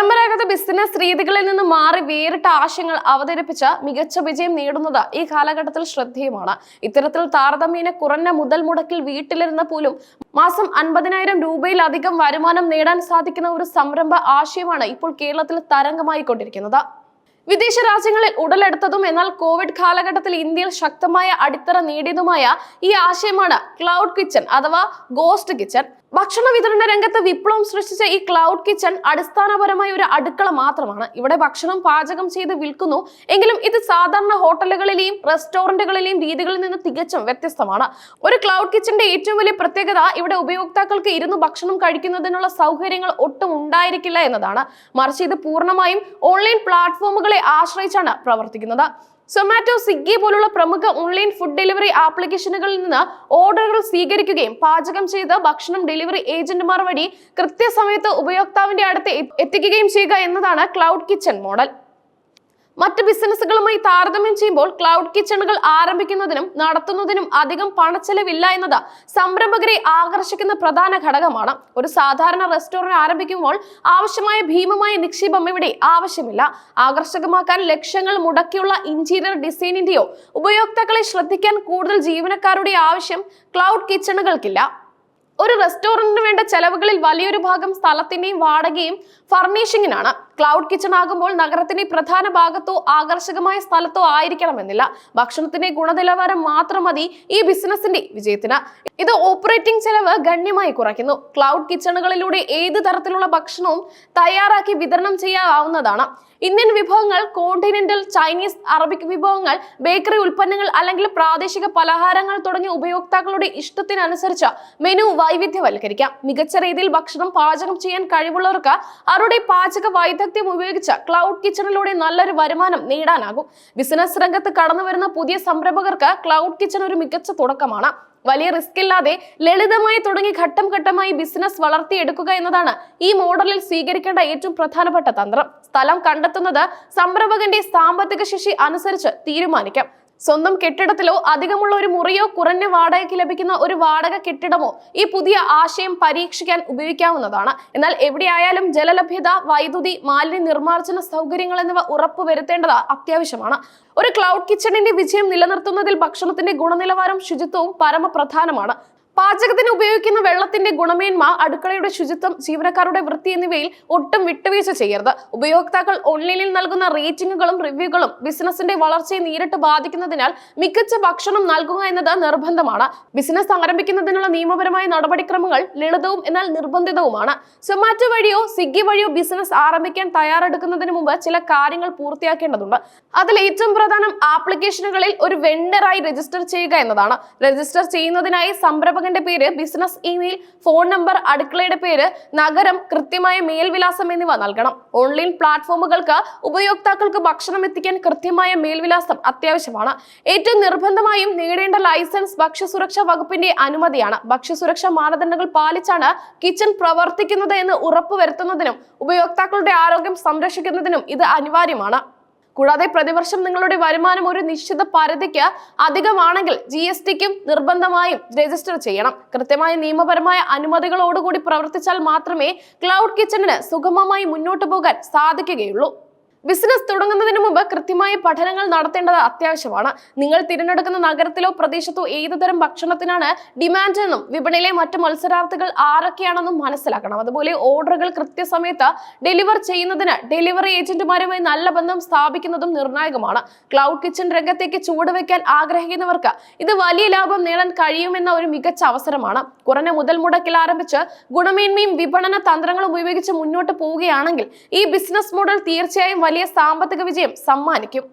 പരമ്പരാഗത ബിസിനസ് രീതികളിൽ നിന്ന് മാറി വേറിട്ട ആശയങ്ങൾ അവതരിപ്പിച്ച മികച്ച വിജയം നേടുന്നത് ഈ കാലഘട്ടത്തിൽ ശ്രദ്ധേയമാണ്. ഇത്തരത്തിൽ താരതമ്യേന കുറഞ്ഞ മുതൽ മുടക്കിൽ വീട്ടിലിരുന്ന പോലും മാസം അൻപതിനായിരം രൂപയിലധികം വരുമാനം നേടാൻ സാധിക്കുന്ന ഒരു സംരംഭ ആശയമാണ് ഇപ്പോൾ കേരളത്തിൽ തരംഗമായി കൊണ്ടിരിക്കുന്നത് വിദേശ രാജ്യങ്ങളിൽ ഉടലെടുത്തതും എന്നാൽ കോവിഡ് കാലഘട്ടത്തിൽ ഇന്ത്യയിൽ ശക്തമായ അടിത്തറ നേടിയതുമായ ഈ ആശയമാണ് ക്ലൗഡ് കിച്ചൺ അഥവാ ഗോസ്റ്റ് കിച്ചൺ. ഭക്ഷണ വിതരണ രംഗത്ത് വിപ്ലവം സൃഷ്ടിച്ച ഈ ക്ലൗഡ് കിച്ചൺ അടിസ്ഥാനപരമായ ഒരു അടുക്കള മാത്രമാണ്. ഇവിടെ ഭക്ഷണം പാചകം ചെയ്ത് വിൽക്കുന്നു. എങ്കിലും ഇത് സാധാരണ ഹോട്ടലുകളിലെയും റെസ്റ്റോറന്റുകളിലെയും രീതികളിൽ നിന്ന് തികച്ചും വ്യത്യസ്തമാണ്. ഒരു ക്ലൗഡ് കിച്ചന്റെ ഏറ്റവും വലിയ പ്രത്യേകത ഇവിടെ ഉപയോക്താക്കൾക്ക് ഇരുന്ന് ഭക്ഷണം കഴിക്കുന്നതിനുള്ള സൗകര്യങ്ങൾ ഒട്ടും ഉണ്ടായിരിക്കില്ല എന്നതാണ്. മറിച്ച് ഇത് പൂർണമായും ഓൺലൈൻ പ്ലാറ്റ്ഫോമുകളെ ആശ്രയിച്ചാണ് പ്രവർത്തിക്കുന്നത്. സൊമാറ്റോ സ്വിഗ്ഗി പോലുള്ള പ്രമുഖ ഓൺലൈൻ ഫുഡ് ഡെലിവറി ആപ്ലിക്കേഷനുകളിൽ നിന്ന് ഓർഡറുകൾ സ്വീകരിക്കുകയും പാചകം ചെയ്ത് ഭക്ഷണം ഡെലിവറി ഏജന്റുമാർ വഴി കൃത്യസമയത്ത് ഉപയോക്താവിന്റെ അടുത്ത് എത്തിക്കുകയും ചെയ്യുക എന്നതാണ് ക്ലൗഡ് കിച്ചൺ മോഡൽ മറ്റ് ബിസിനസ്സുകളുമായി താരതമ്യം ചെയ്യുമ്പോൾ ക്ലൗഡ് കിച്ചണുകൾ ആരംഭിക്കുന്നതിനും നടത്തുന്നതിനും അധികം പണച്ചെലവില്ല എന്നത് സംരംഭകരെ ആകർഷിക്കുന്ന പ്രധാന ഘടകമാണ്. ഒരു സാധാരണ റെസ്റ്റോറന്റ് ആരംഭിക്കുമ്പോൾ ആവശ്യമായ ഭീമമായ നിക്ഷേപം ഇവിടെ ആവശ്യമില്ല. ആകർഷകമാക്കാൻ ലക്ഷ്യങ്ങൾ മുടക്കിയുള്ള ഇന്റീരിയർ ഡിസൈനിന്റെയോ ഉപയോക്താക്കളെ ശ്രദ്ധിക്കാൻ കൂടുതൽ ജീവനക്കാരുടെ ആവശ്യം ക്ലൗഡ് കിച്ചണുകൾക്കില്ല. ഒരു റെസ്റ്റോറന്റിന് വേണ്ട ചെലവുകളിൽ വലിയൊരു ഭാഗം സ്ഥലത്തിന്റെയും വാടകയും ഫർണിഷിങ്ങിനാണ്. ക്ലൗഡ് കിച്ചൺ ആകുമ്പോൾ നഗരത്തിന്റെ പ്രധാന ഭാഗത്തോ ആകർഷകമായ സ്ഥലത്തോ ആയിരിക്കണമെന്നില്ല. ഭക്ഷണത്തിന്റെ ഗുണനിലവാരം മാത്രം മതി ഈ ബിസിനസിന്റെ വിജയത്തിന്. ഇത് ഓപ്പറേറ്റിംഗ് ചെലവ് ഗണ്യമായി കുറയ്ക്കുന്നു. ക്ലൗഡ് കിച്ചണുകളിലൂടെ ഏത് തരത്തിലുള്ള ഭക്ഷണവും തയ്യാറാക്കി വിതരണം ചെയ്യാവുന്നതാണ്. ഇന്ത്യൻ വിഭവങ്ങൾ കോണ്ടിനെന്റൽ ചൈനീസ് അറബിക് വിഭവങ്ങൾ ബേക്കറി ഉൽപ്പന്നങ്ങൾ അല്ലെങ്കിൽ പ്രാദേശിക പലഹാരങ്ങൾ തുടങ്ങിയ ഉപയോക്താക്കളുടെ ഇഷ്ടത്തിനനുസരിച്ച് മെനു വൈവിധ്യവൽക്കരിക്കാം. മികച്ച രീതിയിൽ ഭക്ഷണം പാചകം ചെയ്യാൻ കഴിവുള്ളവർക്ക് അവരുടെ പാചക വൈദഗ്ധ്യം ഉപയോഗിച്ച് ക്ലൗഡ് കിച്ചണിലൂടെ നല്ലൊരു വരുമാനം നേടാനാകും. ബിസിനസ് രംഗത്ത് കടന്നു വരുന്ന പുതിയ സംരംഭകർക്ക് ക്ലൗഡ് കിച്ചൺ ഒരു മികച്ച തുടക്കമാണ്. വലിയ റിസ്ക് ഇല്ലാതെ ലളിതമായി തുടങ്ങി ഘട്ടം ഘട്ടമായി ബിസിനസ് വളർത്തിയെടുക്കുക എന്നതാണ് ഈ മോഡലിൽ സ്വീകരിക്കേണ്ട ഏറ്റവും പ്രധാനപ്പെട്ട തന്ത്രം. സ്ഥലം കണ്ടെത്തുന്നത് സംരംഭകന്റെ സാമ്പത്തിക ശേഷി അനുസരിച്ച് തീരുമാനിക്കാം. സ്വന്തം കെട്ടിടത്തിലോ അധികമുള്ള ഒരു മുറിയോ കുറഞ്ഞ വാടകയ്ക്ക് ലഭിക്കുന്ന ഒരു വാടക കെട്ടിടമോ ഈ പുതിയ ആശയം പരീക്ഷിക്കാൻ ഉപയോഗിക്കാവുന്നതാണ്. എന്നാൽ എവിടെയായാലും ജലലഭ്യത വൈദ്യുതി മാലിന്യ നിർമ്മാർജന സൗകര്യങ്ങൾ എന്നിവ ഉറപ്പുവരുത്തേണ്ടത് അത്യാവശ്യമാണ്. ഒരു ക്ലൗഡ് കിച്ചണിന്റെ വിജയം നിലനിർത്തുന്നതിൽ ഭക്ഷണത്തിന്റെ ഗുണനിലവാരം ശുചിത്വവും പരമപ്രധാനമാണ്. പാചകത്തിന് ഉപയോഗിക്കുന്ന വെള്ളത്തിന്റെ ഗുണമേന്മ അടുക്കളയുടെ ശുചിത്വം ജീവനക്കാരുടെ വൃത്തി എന്നിവയിൽ ഒട്ടും വിട്ടുവീഴ്ച ചെയ്യരുത്. ഉപയോക്താക്കൾ ഓൺലൈനിൽ നൽകുന്ന റേറ്റിംഗുകളും റിവ്യൂകളും ബിസിനസിന്റെ വളർച്ചയെ നേരിട്ട് ബാധിക്കുന്നതിനാൽ മികച്ച ഭക്ഷണം നൽകുക എന്നത് നിർബന്ധമാണ്. ബിസിനസ് ആരംഭിക്കുന്നതിനുള്ള നിയമപരമായ നടപടിക്രമങ്ങൾ ലളിതവും എന്നാൽ നിർബന്ധിതവുമാണ്. സൊമാറ്റോ വഴിയോ സ്വിഗ്ഗി വഴിയോ ബിസിനസ് ആരംഭിക്കാൻ തയ്യാറെടുക്കുന്നതിന് മുമ്പ് ചില കാര്യങ്ങൾ പൂർത്തിയാക്കേണ്ടതുണ്ട്. അതിൽ ഏറ്റവും പ്രധാനം ആപ്ലിക്കേഷനുകളിൽ ഒരു വെണ്ടറായി രജിസ്റ്റർ ചെയ്യുക എന്നതാണ്. രജിസ്റ്റർ ചെയ്യുന്നതിനായി സംരംഭകന്റെ പേര് ബിസിനസ് ഇമെയിൽ ഫോൺ നമ്പർ അടുക്കളയുടെ പേര് നഗരം കൃത്യമായ മേൽവിലാസം എന്നിവ നൽകണം. ഓൺലൈൻ പ്ലാറ്റ്ഫോമുകൾക്ക് ഉപയോക്താക്കൾക്ക് ഭക്ഷണം എത്തിക്കാൻ കൃത്യമായ മേൽവിലാസം അത്യാവശ്യമാണ്. ഏറ്റവും നിർബന്ധമായും നേടേണ്ട ലൈസൻസ് ഭക്ഷ്യസുരക്ഷാ വകുപ്പിന്റെ അനുമതിയാണ്. ഭക്ഷ്യസുരക്ഷാ മാനദണ്ഡങ്ങൾ പാലിച്ചാണ് കിച്ചൺ പ്രവർത്തിക്കുന്നത് എന്ന് ഉറപ്പുവരുത്തുന്നതിനും ഉപയോക്താക്കളുടെ ആരോഗ്യം സംരക്ഷിക്കുന്നതിനും ഇത് അനിവാര്യമാണ്. കൂടാതെ പ്രതിവർഷം നിങ്ങളുടെ വരുമാനം ഒരു നിശ്ചിത പരിധിക്ക് അധികമാണെങ്കിൽ ജി എസ് ടിക്കും നിർബന്ധമായും രജിസ്റ്റർ ചെയ്യണം. കൃത്യമായ നിയമപരമായ അനുമതികളോടുകൂടി പ്രവർത്തിച്ചാൽ മാത്രമേ ക്ലൗഡ് കിച്ചണിന് സുഗമമായി മുന്നോട്ട് പോകാൻ സാധിക്കുകയുള്ളൂ. ബിസിനസ് തുടങ്ങുന്നതിന് മുമ്പ് കൃത്യമായ പഠനങ്ങൾ നടത്തേണ്ടത് അത്യാവശ്യമാണ്. നിങ്ങൾ തിരഞ്ഞെടുക്കുന്ന നഗരത്തിലോ പ്രദേശത്തോ ഏതുതരം ഭക്ഷണത്തിനാണ് ഡിമാൻഡ് എന്നും വിപണിയിലെ മറ്റ് മത്സരാർത്ഥികൾ ആരൊക്കെയാണെന്നും മനസ്സിലാക്കണം. അതുപോലെ ഓർഡറുകൾ കൃത്യസമയത്ത് ഡെലിവർ ചെയ്യുന്നതിന് ഡെലിവറി ഏജന്റുമാരുമായി നല്ല ബന്ധം സ്ഥാപിക്കുന്നതും നിർണായകമാണ്. ക്ലൗഡ് കിച്ചൺ രംഗത്തേക്ക് ചുവടുവെക്കാൻ ആഗ്രഹിക്കുന്നവർക്ക് ഇത് വലിയ ലാഭം നേടാൻ കഴിയുമെന്ന ഒരു മികച്ച അവസരമാണ്. കുറഞ്ഞ മുതൽ മുടക്കിൽ ആരംഭിച്ച് ഗുണമേന്മയും വിപണന തന്ത്രങ്ങളും ഉപയോഗിച്ച് മുന്നോട്ട് പോവുകയാണെങ്കിൽ ഈ ബിസിനസ് മോഡൽ തീർച്ചയായും വലിയ സാമ്പത്തിക വിജയം സമ്മാനിക്കും.